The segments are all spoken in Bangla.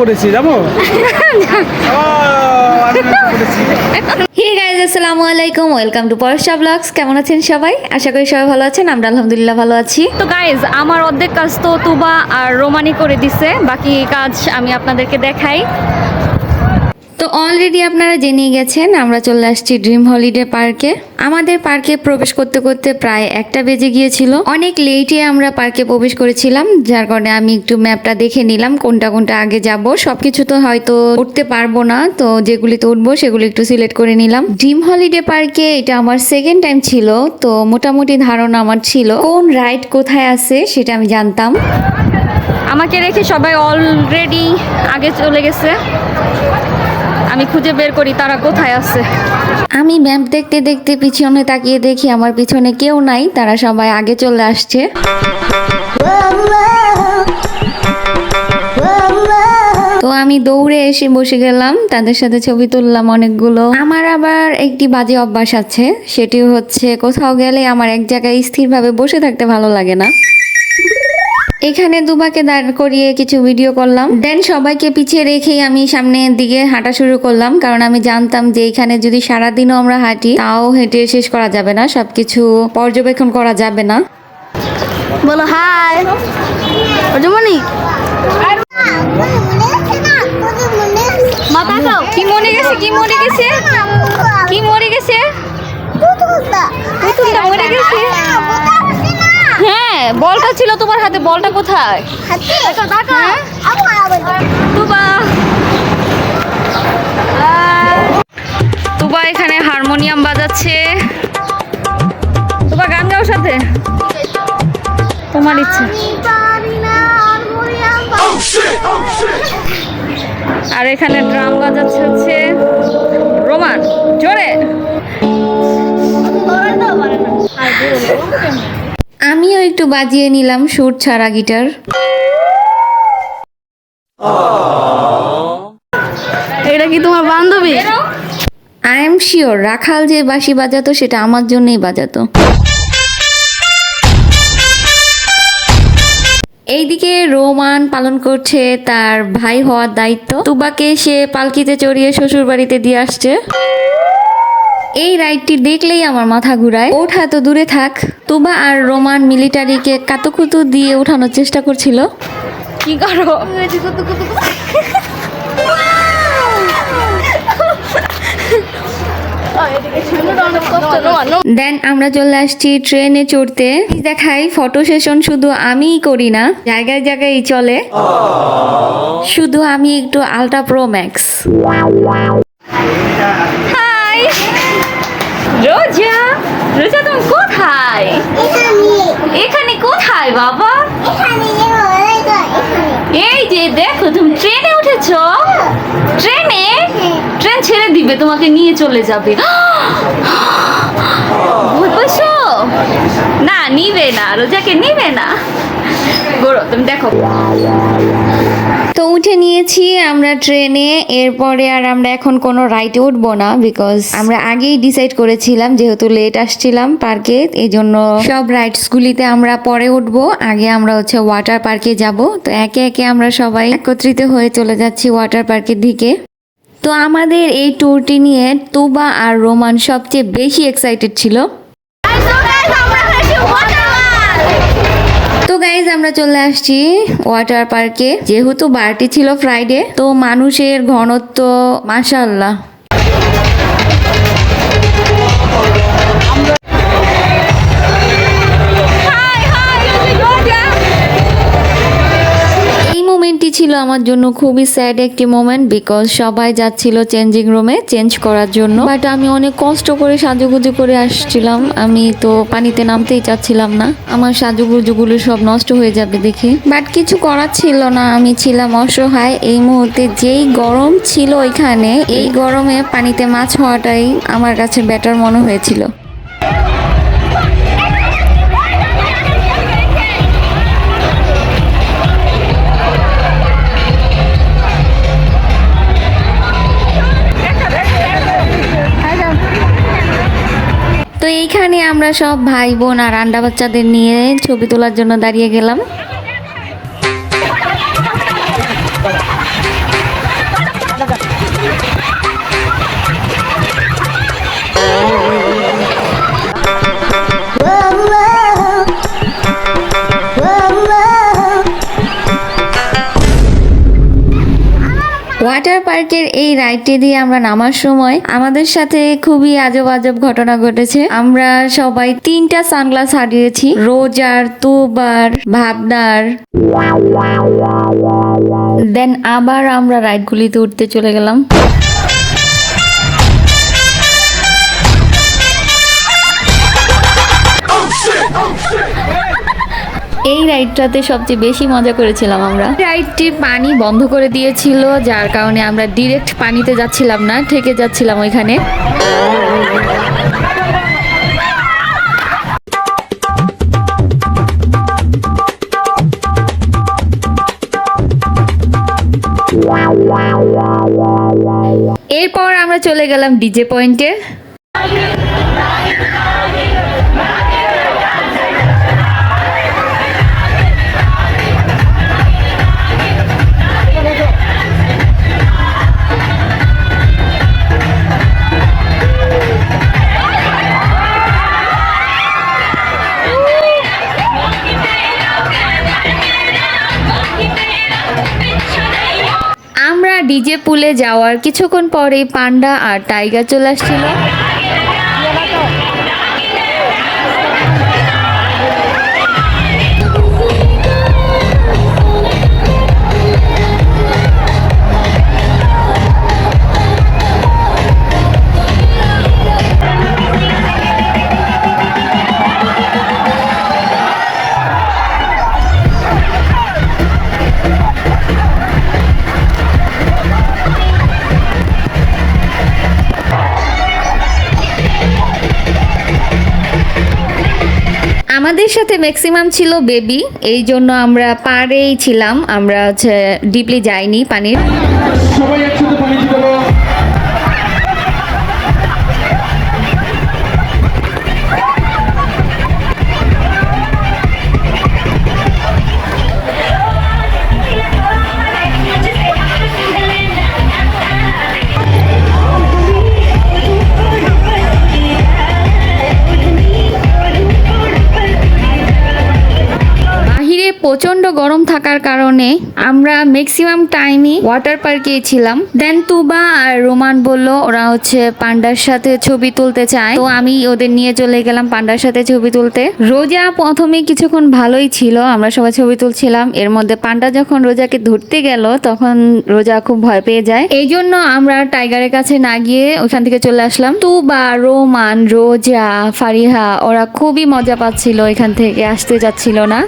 পড়েছি, যাব? গাইজ ওয়েলকাম টু কেমন আছেন সবাই? আশা করি সবাই ভালো আছেন আলহামদুলিল্লাহ ভালো আছি। তো গাইজ আমার অর্ধেক কাজ তো তুবা আর রোমানি করে দিছে, বাকি কাজ আমি আপনাদেরকে দেখাই। তো অলরেডি আপনারা জেনে গেছেন, আমরা চলে আসছি ড্রিম হলিডে পার্কে আমাদের পার্কে প্রবেশ করতে করতে প্রায় একটা বেজে গিয়েছিল। অনেক লেটে আমরা পার্কে প্রবেশ করেছিলাম, যার কারণে আমি একটু ম্যাপটা দেখে নিলাম, কোনটা কোনটা আগে যাব। সবকিছু তো হয়তো উঠতে পারব না, তো যেগুলিতে উঠবো সেগুলি একটু সিলেক্ট করে নিলাম। ড্রিম হলিডে পার্কে এটা আমার সেকেন্ড টাইম ছিল, তো মোটামুটি ধারণা আমার ছিল। কোন রাইড কোথায় আছে সেটা আমি জানতাম। আমাকে রেখে সবাই অলরেডি আগে চলে গেছে। আমি খুঁজে বের করি তারা কোথায় আছে। আমি ম্যাপ দেখতে দেখতে পিছনে তাকিয়ে দেখি আমার পিছনে কেউ নাই, তারা সবাই আগে চলে আসছে। তো আমি দৌড়ে এসে বসে গেলাম, তাদের সাথে ছবি তুললাম অনেকগুলো। আমার আবার একটি বাজে অভ্যাস আছে, সেটি হচ্ছে কোথাও গেলে আমার এক জায়গায় স্থিরভাবে বসে থাকতে ভালো লাগে না। এখানে দুবাকে দাঁড় করিয়ে কিছু ভিডিও করলাম। দেন সবাইকে পিছিয়ে রেখেই আমি সামনের দিকে হাঁটা শুরু করলাম কারণ আমি জানতাম যে এখানে যদি সারাদিনও আমরা হাঁটি তাও হেঁটে শেষ করা যাবে না সবকিছু পর্যবেক্ষণ করা যাবে না। বলো হাই। রজমণি মা তাকাও। কি মনে গেছে কি মনে গেছে? কি মরে গেছে? পুতুলটা মরে গেছে? হ্যাঁ বলটা ছিল তোমার হাতে বলটা কোথায়? তুবা। তুবা এখানে হারমোনিয়াম বাজাচ্ছে। তুবা গান গাও সাথে। তোমার ইচ্ছে। আর এখানে ড্রাম বাজাচ্ছে হচ্ছে রোমান জোরে। আমিও একটু বাজিয়ে নিলাম সুর ছাড়া গিটার। এটা কি তোমার বান্ধবী? আই এম শিওর রাখাল যে বাঁশি বাজাতো সেটা আমার জন্যই বাজাতো। এইদিকে রোমান পালন করছে তার ভাই হওয়ার দায়িত্ব। তুবাকে সে পালকিতে চড়িয়ে শ্বশুর বাড়িতে দিয়ে আসছে। এই রাইডটি দেখলেই আমার মাথা ঘুরায়। ওঠা তো দূরে থাক। তুবা আর রোমান মিলিটারিকে কাতুকুতু দিয়ে ওঠানোর চেষ্টা করছিল। কি করো? দেন আমরা চলে আসছি ট্রেনে চড়তে। দেখাই ফটো সেশন শুধু আমিই করি না জায়গায় জায়গায় চলে। শুধু আমি একটু আলট্রা প্রো ম্যাক্স। রোজা রোজা তুমি কোথায়? এখানে। কোথায় বাবা? এই যে দেখো তুমি ট্রেনে উঠেছো? ট্রেনে? ট্রেন ছেড়ে দিবে তোমাকে নিয়ে চলে যাবে। ভয় পাইছো না নিবে না রোজাকে নিবে না। গোড়ো তুমি দেখো। উঠে নিয়েছি আমরা ট্রেনে, এরপরে আর আমরা এখন কোনো রাইডে উঠবো না বিকজ আমরা আগেই ডিসাইড করেছিলাম যেহেতু লেট আসছিলাম পার্কে এই জন্য সব রাইডস গুলিতে আমরা পরে উঠবো। আগে আমরা হচ্ছে ওয়াটার পার্কে যাব। তো একে একে আমরা সবাই একত্রিত হয়ে চলে যাচ্ছি ওয়াটার পার্কের দিকে। তো আমাদের এই ট্যুরটি নিয়ে তুবা আর রোমান সবচেয়ে বেশি এক্সাইটেড ছিল। গাইজ আমরা চলে আসছি ওয়াটার পার্কে যেহেতু বারটি ছিল ফ্রাইডে তো মানুষের ঘনত্ব মাশাল্লাহ মোমেন্টটি ছিল আমার জন্য খুবই স্যাড একটি মোমেন্ট বিকজ সবাই যাচ্ছিল চেঞ্জিং রুমে চেঞ্জ করার জন্য। বাট আমি অনেক কষ্ট করে সাজুগুজু করে আসছিলাম। আমি তো পানিতে নামতেই চাচ্ছিলাম না। আমার সাজুগুজুগুলো সব নষ্ট হয়ে যাবে দেখে। বাট কিছু করার ছিল না। আমি ছিলাম অসহায়। এই মুহূর্তে যেই গরম ছিল ওইখানে, এই গরমে পানিতে মাছ হওয়াটাই আমার কাছে বেটার মনে হয়েছিল। এইখানে আমরা সব ভাই বোন আর আন্ডা বাচ্চাদের নিয়ে ছবি তোলার জন্য দাঁড়িয়ে গেলাম। ওয়াটার পার্কের এই রাইডটি দিয়ে আমরা নামার সময় আমাদের সাথে খুবই আজব আজব ঘটনা ঘটেছে। আমরা সবাই তিনটা সানগ্লাস হারিয়েছি। রোজার, তুবার, ভাবনার। দেন আবার আমরা রাইডগুলিতে উঠতে চলে গেলাম। এই রাইডটাতে সবচেয়ে বেশি মজা করেছিলাম আমরা। রাইডটি পানি বন্ধ করে দিয়েছিল, যার কারণে আমরা ডিরেক্ট পানিতে যাচ্ছিলাম না থেকে যাচ্ছিলাম ওইখানে। এরপর আমরা চলে গেলাম ডিজে পয়েন্টে ডিজে পুলে যাওয়ার কিছুক্ষণ পরেই পান্ডা আর টাইগার চলে আসছিল। আমাদের সাথে ম্যাক্সিমাম ছিল বেবি এই জন্য আমরা পাড়েই ছিলাম। আমরা হচ্ছে ডিপলি যাইনি পানির। সবাই একসাথে পানি প্রচণ্ড গরম থাকার কারণে আমরা ম্যাক্সিমাম টাইমই ওয়াটার পার্কে ছিলাম। দেন তুবা আর রোমান বলল, ওরা হচ্ছে পান্ডার সাথে ছবি তুলতে চায়। তো আমি ওদের নিয়ে চলে গেলাম পান্ডার সাথে ছবি তুলতে। রোজা প্রথমে কিছুক্ষণ ভালোই ছিল, আমরা সবাই ছবি তুলছিলাম। এর মধ্যে পান্ডা যখন রোজাকে ধরতে গেল, তখন রোজা খুব ভয় পেয়ে যায়। এই জন্য আমরা টাইগারের কাছে না গিয়ে ওখান থেকে চলে আসলাম। তুবা রোমান রোজা ফারিহা ওরা খুবই মজা পাচ্ছিল, এখান থেকে আসতে যাচ্ছিল না।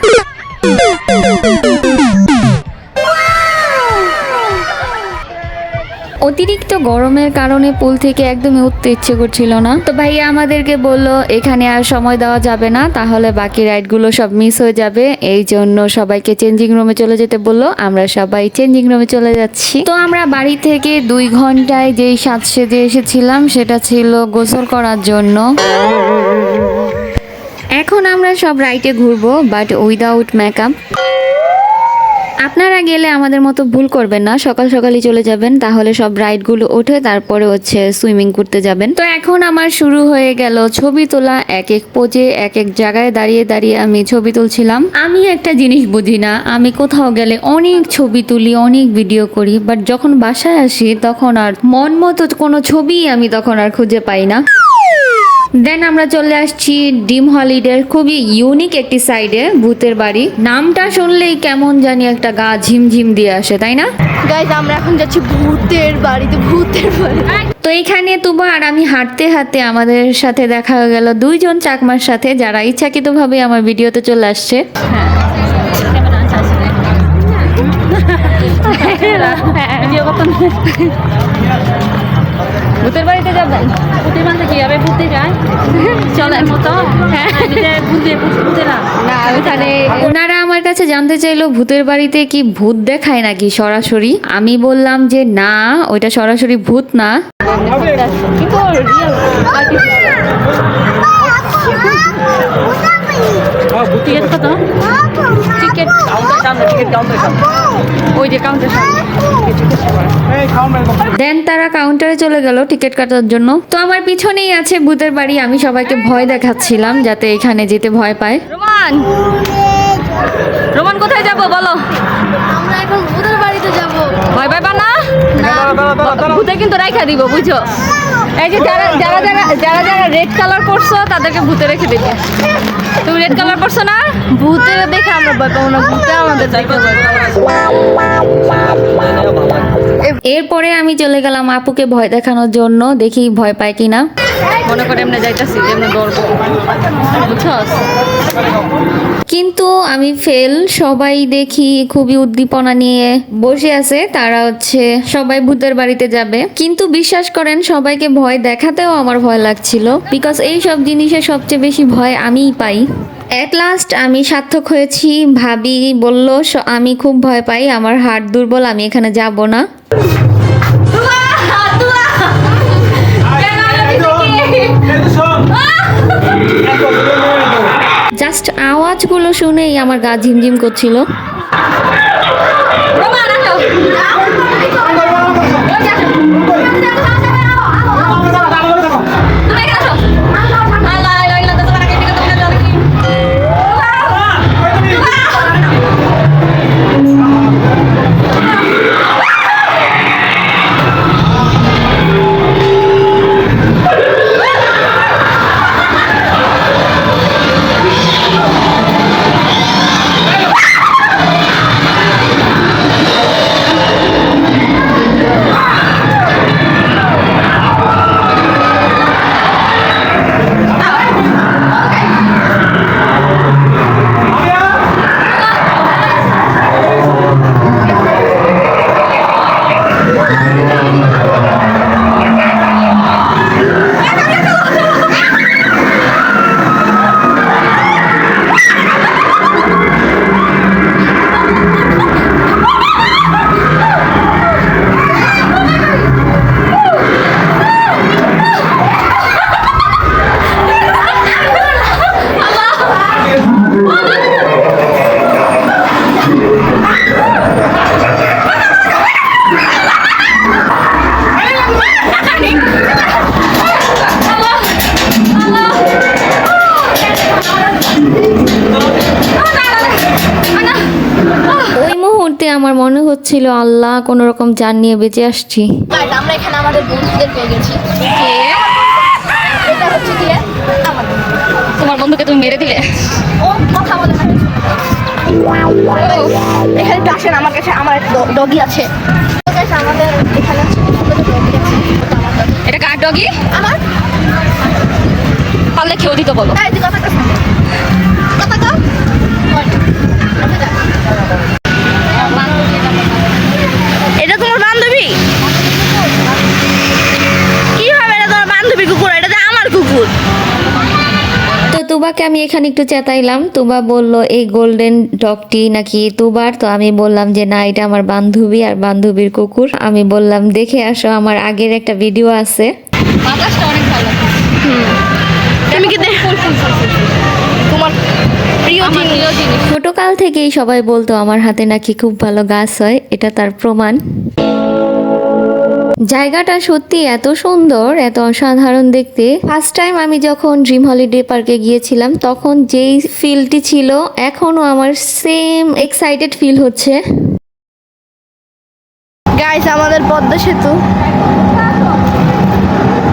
অতিরিক্ত গরমের কারণে পুল থেকে একদমই উঠতে ইচ্ছে করছিল না। তো ভাইয়া আমাদেরকে বলল, এখানে আর সময় দেওয়া যাবে না, তাহলে বাকি রাইডগুলো সব মিস হয়ে যাবে। এই জন্য সবাইকে চেঞ্জিং রুমে চলে যেতে বলল, আমরা সবাই চেঞ্জিং রুমে চলে যাচ্ছি। তো আমরা বাড়ি থেকে দুই ঘন্টায় যেই সাজ সেজে এসেছিলাম, সেটা ছিল গোসল করার জন্য। এখন আমরা সব রাইটে ঘুরবো বাট উইদাউট মেকআপ আপনারা গেলে আমাদের মতো ভুল করবেন না, সকাল সকালই চলে যাবেন, তাহলে সব রাইডগুলো ওঠে, তারপরে হচ্ছে সুইমিং করতে যাবেন। তো এখন আমার শুরু হয়ে গেল ছবি তোলা এক এক পোজে এক এক জায়গায় দাঁড়িয়ে দাঁড়িয়ে আমি ছবি তুলছিলাম। আমি একটা জিনিস বুঝি না, আমি কোথাও গেলে অনেক ছবি তুলি, অনেক ভিডিও করি বাট যখন বাসায় আসি, তখন আর মন মতো কোনো ছবি আমি তখন আর খুঁজে পাই না। দেন আমরা চলে আসছি ডিম হলিডের খুবই ইউনিক একটি সাইডে ভূতের বাড়ি। নামটা শুনলেই কেমন জানি একটা গা ঝিমঝিম দিয়ে আসে তাই না? গাইজ আমরা এখন যাচ্ছি ভূতের বাড়িতে ভূতের বাড়ি তো এখানে তুবা আর আমি হাঁটতে হাঁটতে আমাদের সাথে দেখা হয়ে গেল দুইজন চাকমার সাথে যারা ইচ্ছাকৃতভাবে আমার ভিডিওতে চলে আসছে। ভূতের বাড়িতে যাবেন ভূতের বাড়িতে কীভাবে ঘুরতে যায় চলেন মতো? হ্যাঁ। ভূতে ভূতে না। না ওখানে ওনারা আমার কাছে জানতে চাইলো ভূতের বাড়িতে কি ভূত দেখায় নাকি সরাসরি? আমি বললাম যে না ওইটা সরাসরি ভূত না। কত টিকিট ওই যে কাউন্টার সামনে। দেন তারা কাউন্টারে চলে গেল টিকিট কাটার জন্য। তো আমার পিছনেই আছে ভূতের বাড়ি আমি সবাইকে ভয় দেখাচ্ছিলাম যাতে এখানে যেতে ভয় পায়। রোমান! রোমান কোথায় যাব বলো? আমরা এখন ভূতের বাড়িতে যাব। ভয় পাইবা না? ভূতে কিন্তু রাইখা দিব বুঝছ এই যে যারা যারা যারা যারা যারা রেড কালার করছ তাদেরকে ভূতে রেখে দিবে তুমি রেড কালার করছ না ভূতের দেখে আমরা ভয় পাবো না ভূতে আমাদের দেখে ভয় পাবো। এরপরে আমি চলে গেলাম আপুকে ভয় দেখানোর জন্য। দেখি ভয় পায় কিনা। মনে করে এমনি যাইতাছি এমনি দৌড়বো বুঝছস? কিন্তু আমি ফেল সবাই দেখি খুবই উদ্দীপনা নিয়ে বসে আছে তারা হচ্ছে সবাই ভূতের বাড়িতে যাবে। কিন্তু বিশ্বাস করেন সবাইকে ভয় দেখাতেও আমার ভয় লাগছিল বিকজ এই সব জিনিসে সবচেয়ে বেশি ভয় আমিই পাই। অ্যাট লাস্ট আমি সার্থক হয়েছি। ভাবি বলল "স- আমি খুব ভয় পাই আমার হার্ট দুর্বল আমি এখানে যাব না। জাস্ট আওয়াজগুলো শুনেই আমার গা ঝিমঝিম করছিল। হচ্ছিল আল্লাহ কোনো রকম জান নিয়ে বেঁচে আসছি। আমরা এখানে আমাদের বন্ধুদের পেয়ে গেছি। এটা হচ্ছে কি তোমার বন্ধুকে তুমি মেরে দিলে। ও কথা বলে না। এখানে একটু আসেন আমার কাছে আমার ডগি আছে। আমাদের এখানে। এটা কার ডগি? আমার? পারলে খেয়েও দিতে বলো এই, তুই কথা কস না। কথা কও। বল। কথা যা। এটা তোমার বান্ধবী কি হবে এটা তোমার বান্ধবী কুকুর? এটা তো আমার কুকুর। তো তুবাকে আমি এখানে একটু চেতাইলাম। তুবা বলল এই গোল্ডেন ডগটি নাকি তুবার? তো আমি বললাম যে না এটা আমার বান্ধবী আর বান্ধবীর কুকুর। আমি বললাম দেখে আসো আমার আগের একটা ভিডিও আছে। বাতাসটা অনেক ভালো। তুমি কি দেখ তোমার প্রিয় জিনিস। ছোটকাল থেকেই সবাই বলতো আমার হাতে নাকি খুব ভালো গাছ হয়। এটা তার প্রমাণ। জায়গাটা সত্যি এত সুন্দর এত অসাধারণ দেখতে। ফার্স্ট টাইম আমি যখন ড্রিম হলিডে পার্কে গিয়েছিলাম তখন যেই ফিলটি ছিল এখনও আমার সেম এক্সাইটেড ফিল হচ্ছে। গাইস আমাদের পদ্মা সেতু।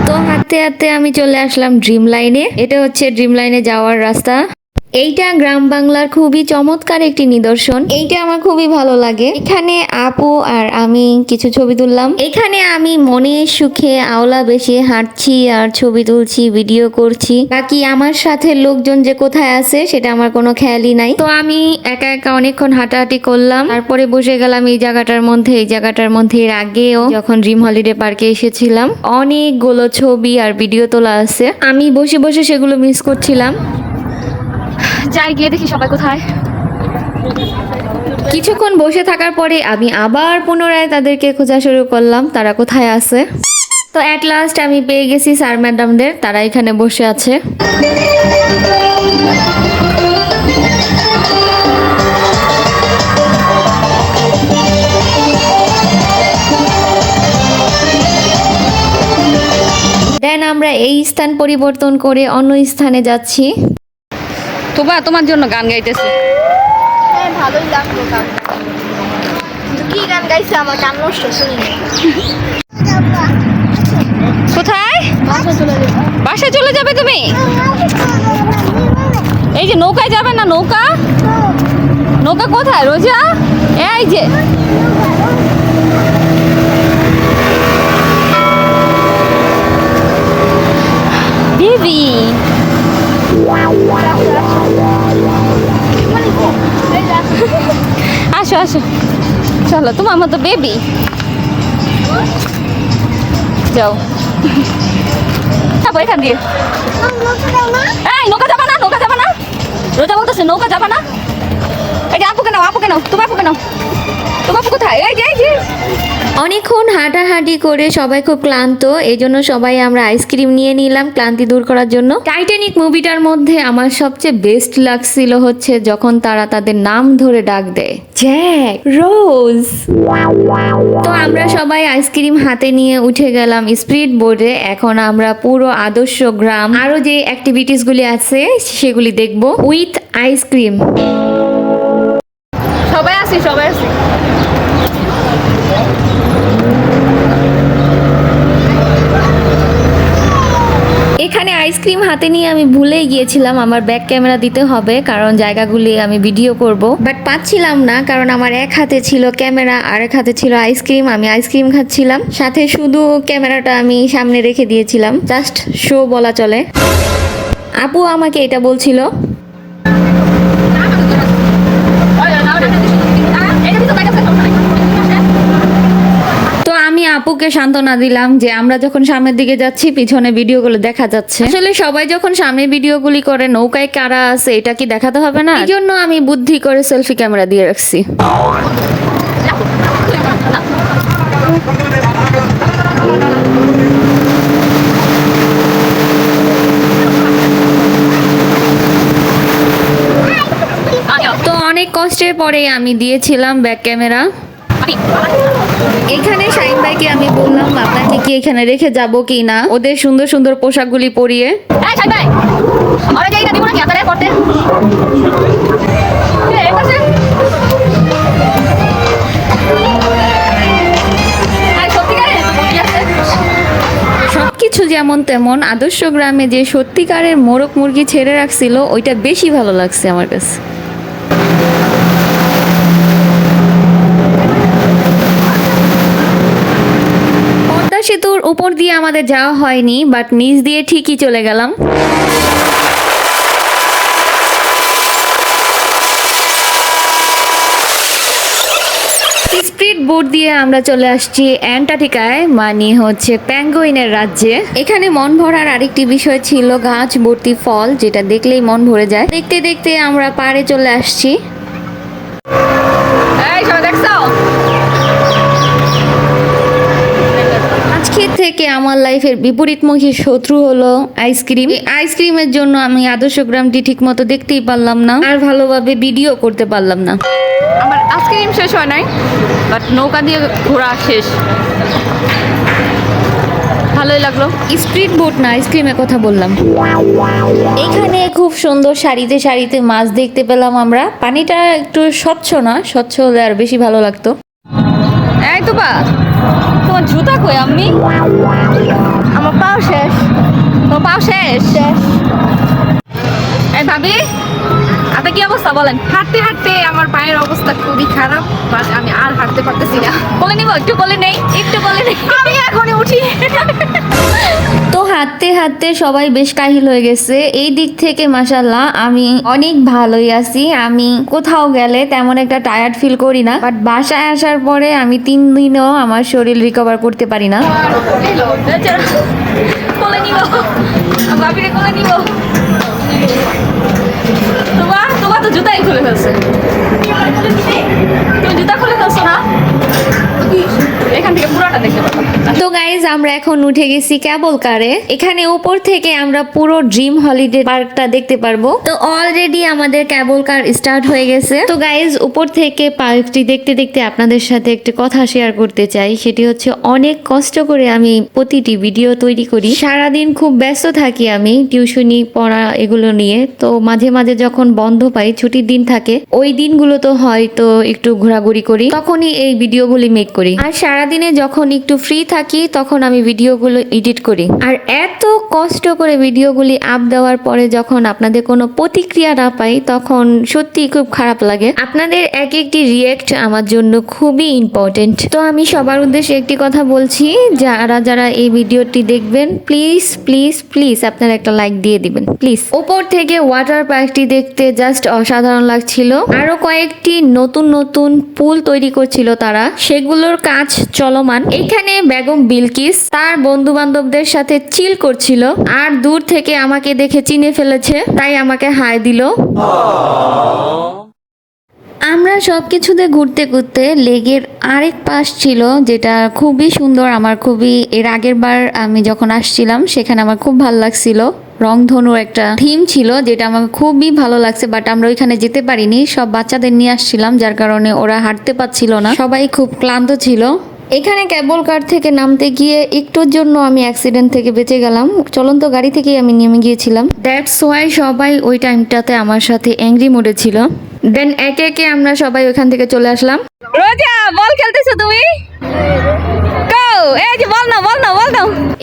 তো হাঁটতে হাঁটতে আমি চলে আসলাম ড্রিম লাইনে এটা হচ্ছে ড্রিম লাইনে যাওয়ার রাস্তা। এইটা গ্রাম বাংলার খুবই চমৎকার একটি নিদর্শন। এইটা আমার খুবই ভালো লাগে। এখানে আপু আর আমি কিছু ছবি তুললাম। এখানে আমি মনে সুখে আওলা বেশি হাঁটছি আর ছবি তুলছি, ভিডিও করছি। বাকি আমার সাথে লোকজন যে কোথায় আছে, সেটা আমার কোনো খেয়ালই নাই। তো আমি একা একা অনেকক্ষণ হাঁটাহাঁটি করলাম। তারপরে বসে গেলাম এই জায়গাটার মধ্যে। এই জায়গাটার মধ্যে এর আগেও যখন ড্রিম হলিডে পার্কে এসেছিলাম, অনেকগুলো ছবি আর ভিডিও তোলা আছে। আমি বসে বসে সেগুলো মিস করছিলাম। যাই, গিয়ে দেখি সবাই কোথায়। কিছুক্ষণ বসে থাকার পরে আমি আবার পুনরায় তাদেরকে খোঁজা শুরু করলাম, তারা কোথায় আছে। তো অ্যাট লাস্ট আমি পেয়ে গেছি স্যার ম্যাডামদের তারা এখানে বসে আছে। দেন আমরা এই স্থান পরিবর্তন করে অন্য স্থানে যাচ্ছি। তোবা তোমার জন্য গান গাইতেছে। হ্যাঁ ভালোই লাগল গান। কি গান গাইছে আমার গান নষ্ট শুনি কোথায়? বাসায় চলে যাবে তুমি? এই যে নৌকায় যাবে না নৌকা? নৌকা কোথায় রোজা? এই যে। বেবি। আসো আসো। চলো, তোমার মতো বেবি যাও। যাব এখান দিয়ে। নৌকা যাবা না, নৌকা যাবা না। রোজা বলতেছে, নৌকা যাবা না। এই যে আপুকে নাও আপুকে নাও তোমার আপুকে নাও তোমার আপু কোথায়? এই যে এই যে। অনেকক্ষণ হাঁটাহাঁটি করে সবাই খুব ক্লান্ত এই জন্য সবাই আমরা আইসক্রিম নিয়ে নিলাম ক্লান্তি দূর করার জন্য। টাইটানিক মুভিটার মধ্যে আমার সবচেয়ে বেস্ট লাগছিল হচ্ছে যখন তারা তাদের নাম ধরে ডাক দেয়, জ্যাক, রোজ। তো আমরা সবাই আইসক্রিম হাতে নিয়ে উঠে গেলাম স্পিড বোর্ডে এখন আমরা পুরো আদর্শ গ্রাম, আরও যে অ্যাক্টিভিটিস গুলি আছে সেগুলি দেখব উইথ আইসক্রিম সবাই আছি সবাই আছি এখানে আইসক্রিম হাতে নিয়ে আমি ভুলেই গিয়েছিলাম আমার ব্যাক ক্যামেরা দিতে হবে, কারণ জায়গাগুলি আমি ভিডিও করব। বাট পাচ্ছিলাম না, কারণ আমার এক হাতে ছিল ক্যামেরা আর এক হাতে ছিল আইসক্রিম, আমি আইসক্রিম খাচ্ছিলাম। সাথে শুধু ক্যামেরাটা আমি সামনে রেখে দিয়েছিলাম জাস্ট শো বলা চলে। আপু আমাকে এটা বলছিল তো আমি আপুকে সান্ত্বনা দিলাম যে আমরা যখন সামনের দিকে যাচ্ছি, পিছনে ভিডিওগুলো দেখা যাচ্ছে। আসলে সবাই যখন সামনে ভিডিওগুলি করে, নৌকায় কারা আছে, এটা কি দেখাতে হবে না? এই জন্য আমি বুদ্ধি করে সেলফি ক্যামেরা দিয়ে রাখছি। তো অনেক কষ্টের পরে আমি দিয়েছিলাম ব্যাক ক্যামেরা এখানে শাইন ভাইকে আমি বললাম আপনাকে কি এখানে রেখে যাব কি না? ওদের সুন্দর সুন্দর পোশাকগুলি পরিয়ে। এই ছাই ভাই আমরা জায়গা দিব নাকি? আতারে করতে এই, এই পাশে। আর সত্যিকারে? কি আছে? সবকিছু যেমন তেমন আদর্শ গ্রামে যে সত্যিকারের মোরগ মুরগি ছেড়ে রাখছিল ওইটা বেশি ভালো লাগছে আমার কাছে পদ্মা সেতুর উপর দিয়ে আমাদের যাওয়া হয়নি বাট নিচ দিয়ে ঠিকই চলে গেলাম। স্পিড বোট দিয়ে আমরা চলে আসছি অ্যান্টার্কটিকায় মানে হচ্ছে প্যাঙ্গুইনের রাজ্যে। এখানে মন ভরার আরেকটি বিষয় ছিল গাছ ভর্তি ফল, যেটা দেখলেই মন ভরে যায়। দেখতে দেখতে আমরা পাড়ে চলে আসছি এই সবাই দেখছ আজকে থেকে আমার লাইফের বিপরীতমুখী শত্রু হলো আইসক্রিম আইসক্রিমের জন্য আমি আদর্শ গ্রামটি ঠিক মতো দেখতেই পারলাম না আর ভালোভাবে ভিডিও করতে পারলাম না। আমার আইসক্রিম শেষ হয় নাই বাট নৌকা দিয়ে ঘোরা শেষ। ভালোই লাগল। স্পিড বোট না আইসক্রিমের কথা বললাম। এখানে খুব সুন্দর সারিতে সারিতে মাছ দেখতে পেলাম আমরা। পানিটা একটু স্বচ্ছ না স্বচ্ছ হলে আর বেশি ভালো লাগতো। এই তো বা তোমার জুতা কই আম্মি? আমার পাও শেষ। তোমার পাও শেষ? শেষ। এ ভাবি অবস্থা বলেন? হাঁটতে হাঁটতে আমার পায়ের অবস্থা খুবই খারাপ বাট আমি আর হাঁটতে পারতেছি না। বলে নিব একটু বলে নেই একটু বলে নেই। আমি এখনই উঠি। তো হাঁটতে হাঁটতে সবাই বেশ কাহিল হয়ে গেছে। এই দিক থেকে মাসাল্লাহ আমি অনেক ভালোই আছি। আমি কোথাও গেলে তেমন একটা টায়ার্ড ফিল করি না বাট বাসায় আসার পরে আমি তিন দিনও আমার শরীর রিকভার করতে পারি না। বলে নিব। বলে নিব। তোমার? তো জুতাই খুলে ফেলছে। তুমি জুতা খুলে ফেলছো না? এখান থেকে পুরাটা দেখতে পাবো তো গাইজ আমরা এখন উঠে গেছি কেবল কারে। এখানে উপর থেকে আমরা পুরো ড্রিম হলিডে পার্কটা দেখতে পারব। তো অলরেডি আমাদের কেবল কার স্টার্ট হয়ে গেছে। তো গাইজ উপর থেকে পার্কটি দেখতে দেখতে আপনাদের সাথে একটি কথা শেয়ার করতে চাই। সেটি হচ্ছে অনেক কষ্ট করে আমি প্রতিটি ভিডিও তৈরি করি। সারাদিন খুব ব্যস্ত থাকি আমি টিউশনি পড়া এগুলো নিয়ে। তো মাঝে মাঝে যখন বন্ধ পাই, ছুটির দিন থাকে, ওই দিনগুলো তো হয়তো একটু ঘোরাঘুরি করি, তখনই এই ভিডিওগুলি মেক করি। আর সারাদিনে যখন একটু ফ্রি থাকি তখন আমি ভিডিওগুলো এডিট করি। আর এত কষ্ট করে ভিডিওগুলি আপ দেওয়ার পরে যখন আপনাদের কোনো প্রতিক্রিয়া না পাই, তখন সত্যি খুব খারাপ লাগে। আপনাদের এক একটি রিয়েক্ট আমার জন্য খুবই ইম্পর্টেন্ট তো আমি সবার উদ্দেশ্যে একটি কথা বলছি, যারা যারা এই ভিডিওটি দেখবেন প্লিজ প্লিজ প্লিজ আপনারা একটা লাইক দিয়ে দিবেন। প্লিজ উপর থেকে ওয়াটার পার্কটি দেখতে জাস্ট অসাধারণ লাগছিল। আরও কয়েকটি নতুন নতুন পুল তৈরি করছিল তারা। সেগুলোর কাজ চলমান। এখানে বেগম বিলকিস তার বন্ধু বান্ধবদের সাথে চিল করছিল আর দূর থেকে আমাকে দেখে চিনে ফেলেছে, তাই আমাকে হাই দিল। আমরা সব কিছুতে ঘুরতে ঘুরতে লেগের আরেক পাশ ছিল, যেটা খুবই সুন্দর, আমার খুবই, এর আগের বার আমি যখন আসছিলাম, সেখানে আমার খুব ভালো লাগছিল। রংধনুর একটা থিম ছিল, যেটা আমার খুবই ভালো লাগছে বাট আমরা ওইখানে যেতে পারিনি। সব বাচ্চাদের নিয়ে আসছিলাম, যার কারণে ওরা হাঁটতে পারছিল না। সবাই খুব ক্লান্ত ছিল। এখানে ক্যাবল কার থেকে নামতে গিয়ে একটুর জন্য আমি অ্যাক্সিডেন্ট থেকে বেঁচে গেলাম। চলন্ত গাড়ি থেকেই আমি নেমে গিয়েছিলাম। দ্যাটস ওয়াই সবাই ওই টাইমটাতে আমার সাথে অ্যাংরি মোডে ছিল। দেন একে একে আমরা সবাই ওখান থেকে চলে আসলাম। রোজা, বল খেলতেছো তুমি?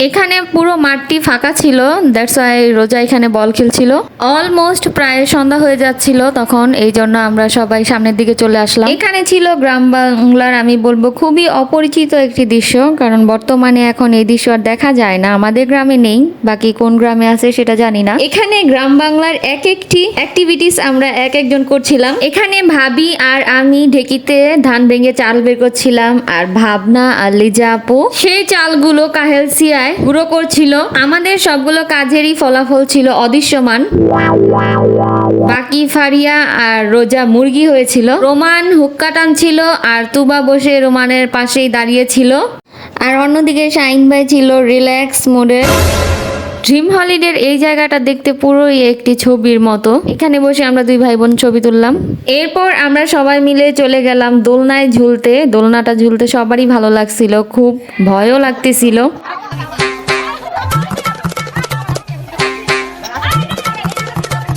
এখানে পুরো মাঠটি ফাঁকা ছিল দ্যাটস ওয়াই রোজা এখানে বল খেলছিল। অলমোস্ট প্রায় সন্ধ্যা হয়ে যাচ্ছিল তখন, এই জন্য আমরা সবাই সামনের দিকে চলে আসলাম। এখানে ছিল গ্রাম বাংলার, আমি বলব খুবই অপরিচিত একটি দৃশ্য, কারণ বর্তমানে এখন এই দৃশ্য আর দেখা যায় না। আমাদের গ্রামে নেই, বাকি কোন গ্রামে আছে সেটা জানি না। এখানে গ্রাম বাংলার এক একটি অ্যাক্টিভিটিস আমরা এক একজন করছিলাম। এখানে ভাবি আর আমি ঢেকিতে ধান ভেঙে চাল বের করছিলাম, আর ভাবনা আর লিজা আপু। সেই চালগুলো কাহেল সিয়ায় গুঁড়ো করছিল। আমাদের সবগুলো কাজেরই ফলাফল ছিল অদৃশ্যমান। বাকি ফারিয়া আর রোজা মুরগি হয়েছিল। রোমান হুক্কা টানছিল আর তুবা বসে রোমানের পাশেই দাঁড়িয়েছিল আর অন্যদিকে শাইন ভাই ছিল রিল্যাক্স মোডে। ড্রিম হলিডের এই জায়গাটা দেখতে পুরোই একটি ছবির মতো। এখানে বসে আমরা দুই ভাই বোন ছবি তুললাম। এরপর আমরা সবাই মিলে চলে গেলাম দোলনায় ঝুলতে। দোলনাটা ঝুলতে সবারই ভালো লাগছিল, খুব ভয়ও লাগতেছিল।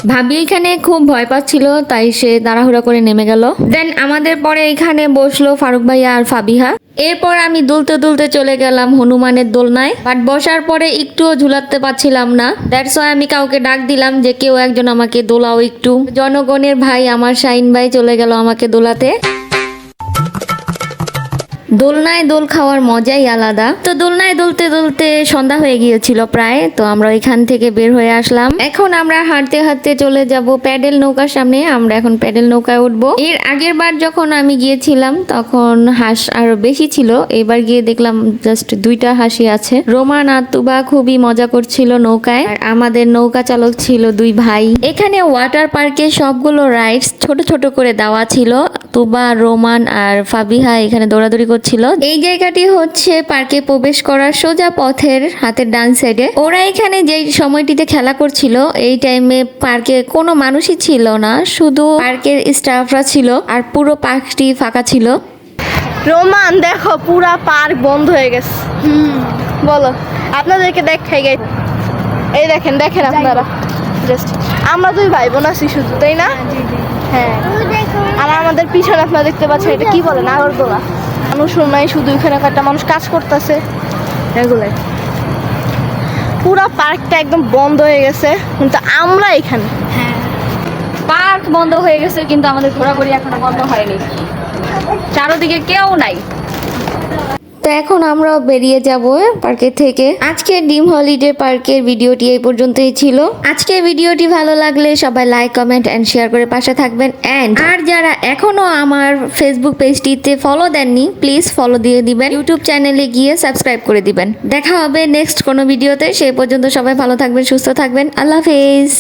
ভাবি এখানে খুব ভয় পাচ্ছিল, তাই সে তাড়াহুড়া করে নেমে গেল। দেন আমাদের পরে এখানে বসল ফারুক ভাইয়া আর ফাবিহা। এরপর আমি দুলতে দুলতে চলে গেলাম হনুমানের দোলনায়। বাট বসার পরে একটুও ঝুলাতে পারছিলাম না। দ্যাটস ওয়াই আমি কাউকে ডাক দিলাম যে কেউ একজন আমাকে দোলাও একটু। জনগণের ভাই, আমার শাইন ভাই চলে গেল আমাকে দোলাতে। দোলনায় দোল খাওয়ার মজাই আলাদা। তো দোলনায় দোলতে দোলতে সন্ধ্যা হয়ে গিয়েছিল প্রায়, তো আমরা এখান থেকে বের হয়ে আসলাম। এখন আমরা হাঁটতে হাঁটতে চলে যাব প্যাডেল নৌকার সামনে, আমরা এখন প্যাডেল নৌকায় উঠবো। এর আগের বার যখন আমি গিয়েছিলাম, তখন হাঁস আরও বেশি ছিল। এবার গিয়ে দেখলাম জাস্ট দুইটা হাসি আছে। রোমান আর তুবা খুবই মজা করছিল নৌকায়। আর আমাদের নৌকা চালক ছিল দুই ভাই। এখানে ওয়াটার পার্কে সবগুলো রাইডস ছোট ছোট করে দেওয়া ছিল। তুবা, রোমান আর ফাবিহা এখানে দৌড়াদৌড়ি করছিল এই জায়গাটি হচ্ছে পার্কে প্রবেশ করার সোজা পথের হাতের ডান সাইডে ওরা এখানে যে সময়টিতে খেলা করছিল এই টাইমে পার্কে কোনো মানুষই ছিল না শুধু পার্কের স্টাফরা ছিল আর পুরো পার্কটি ফাঁকা ছিল। রোমান দেখো পুরা পার্ক বন্ধ হয়ে গেছে। বলো আপনাদেরকে দেখাই গে এই দেখেন দেখেন আপনারা। জাস্ট আমরা দুই ভাই বোন আছি শুধু তাই না? হ্যাঁ। আর আমাদের পিছনে আপনারা দেখতে পাচ্ছেন এটা কি বলে? নাগরদোলা। মানুষ নাই শুধু ওইখানে একটা মানুষ কাজ করতেছে। এগুলাই পুরো পার্কটা একদম বন্ধ হয়ে গেছে, কিন্তু আমরা এখানে। পার্ক বন্ধ হয়ে গেছে, কিন্তু আমাদের ঘোরাঘুরি এখনও বন্ধ হয়নি। চারোদিকে কেউ নাই। তো এখন আমরাও বেরিয়ে যাব পার্কে থেকে। আজকে ডিম হলিডে পার্কের ভিডিওটি এই পর্যন্তই ছিল। আজকে ভিডিওটি ভালো লাগলে সবাই লাইক কমেন্ট এন্ড শেয়ার করে পাশে থাকবেন। এন্ড আর যারা এখনও আমার ফেসবুক পেজটিতে ফলো দেননি প্লিজ ফলো দিয়ে দিবেন। ইউটিউব চ্যানেলে গিয়ে সাবস্ক্রাইব করে দিবেন। দেখা হবে নেক্সট কোনো ভিডিওতে। সেই পর্যন্ত সবাই ভালো থাকবেন, সুস্থ থাকবেন। আল্লাহ হাফেজ।